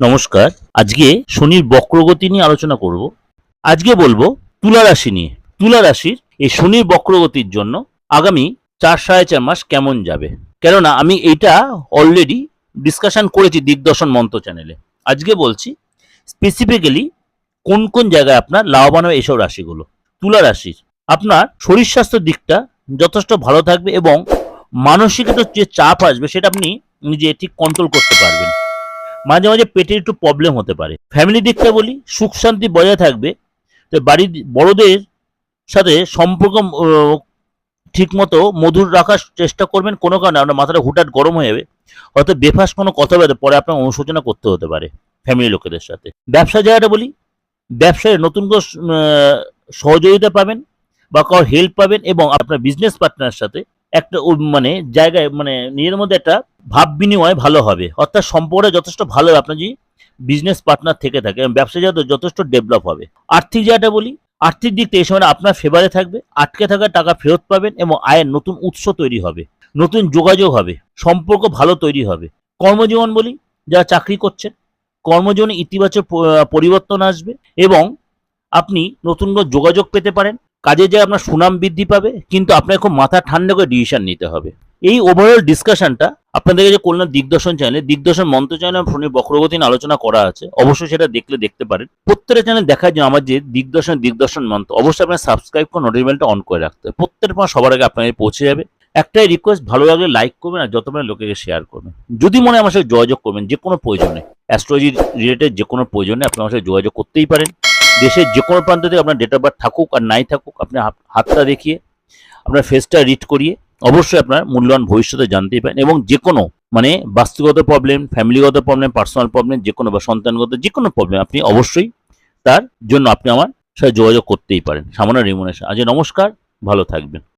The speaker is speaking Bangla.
নমস্কার। আজকে শনির বক্রগতি নিয়ে আলোচনা করব। আজকে বলব তুলা রাশি নিয়ে। তুলা রাশির এই শনির বক্রগতির জন্য আগামী চার সাড়ে চার মাস কেমন যাবে? কেননা আমি এটা অলরেডি ডিসকাশন করেছি দিগদর্শন মন্ত্র চ্যানেলে আজকে বলছি স্পেসিফিক্যালি কোন কোন জায়গায় আপনার লাভবান হবে এইসব রাশিগুলো। তুলা রাশির আপনার শরীর স্বাস্থ্য দিকটা যথেষ্ট ভালো থাকবে এবং মানসিক যে চাপ আসবে সেটা আপনি নিজে ঠিক কন্ট্রোল করতে পারবেন। মাঝে মাঝে পেটের একটু প্রবলেম হতে পারে। ফ্যামিলি দিকটা বলি, সুখ শান্তি বজায় থাকবে। তো বাড়ির বড়দের সাথে সম্পর্ক ঠিক মতো মধুর রাখার চেষ্টা করবেন। কোনো কারণে আপনার মাথাটা হুটাট গরম হয়ে যাবে। হয়তো বেফাস কোনো কথা বলে, পরে আপনার অনুশোচনা করতে হতে পারে ফ্যামিলি লোকেদের সাথে। ব্যবসা জায়গাটা বলি, ব্যবসায় নতুন করে সহযোগিতা পাবেন বা কারোর হেল্প পাবেন এবং আপনার বিজনেস পার্টনার সাথে একটা মানে জায়গায় মানে নিজের মধ্যে একটা ভাব বিনিময় ভালো হবে। অর্থাৎ সম্পর্কটা যথেষ্ট ভালো হবে আপনার যদি বিজনেস পার্টনার থেকে থাকে ব্যবসা জায়গা যথেষ্ট ডেভেলপ হবে। আর্থিক জায়গাটা বলি, আর্থিক দিক থেকে এই সময় আপনার ফেভারে থাকবে, আটকে থাকা টাকা ফেরত পাবেন এবং আয়ের নতুন উৎস তৈরি হবে, নতুন যোগাযোগ হবে, সম্পর্ক ভালো তৈরি হবে। কর্মজীবন বলি, যারা চাকরি করছেন, কর্মজীবনে ইতিবাচক পরিবর্তন আসবে এবং আপনি নতুন যোগাযোগ পেতে পারেন কাজে যে আপনার সুনাম বৃদ্ধি পাবে, কিন্তু আপনাকে খুব মাথা ঠান্ডা করে ডিসিশন নিতে হবে। এই ওভারঅল ডিসকাশনটা আপনাদের যে কল্যাণ দিগদর্শন চ্যানেলে দিগদর্শন মন্ত্র চ্যানেলে ফোনের বক্রগতি নিয়ে আলোচনা করা আছে, অবশ্যই সেটা দেখলে দেখতে পারেন। প্রত্যেকটা চ্যানেল দেখার জন্য আমার যে দিগদর্শন দিগদর্শন মন্ত্র, অবশ্যই আপনার সাবস্ক্রাইব করে নোটিফিকেশনটা অন করে রাখতে হবে। প্রত্যেকটা পর সবার আগে আপনাদের পৌঁছে যাবে। একটাই রিকোয়েস্ট ভালো লাগলে লাইক করবেন আর যত মানে লোকেকে শেয়ার করবেন। যদি মনে আমার সাথে যোগাযোগ করবেন, যে কোনো প্রয়োজনে অ্যাস্ট্রোলজি রিলেটেড যে কোনো প্রয়োজনে আপনি আমার সাথে যোগাযোগ করতেই পারেন। দেশের যে কোনো প্রান্ত থেকে আপনার ডেট অফ বার্থ থাকুক আর নাই থাকুক, আপনি হাত- হাতটা দেখিয়ে আপনার ফেসটা রিড করিয়ে অবশ্যই আপনার মূল্যবান ভবিষ্যতে জানতেই পারেন এবং যে কোনো মানে বাস্তুগত প্রবলেম ফ্যামিলিগত প্রবলেম পার্সোনাল প্রবলেম যে কোনো বা সন্তানগত যে কোনো প্রবলেম আপনি অবশ্যই তার জন্য আপনি আমার সাথে যোগাযোগ করতেই পারেন। সামান্য রিমুনেশন আজ নমস্কার, ভালো থাকবেন।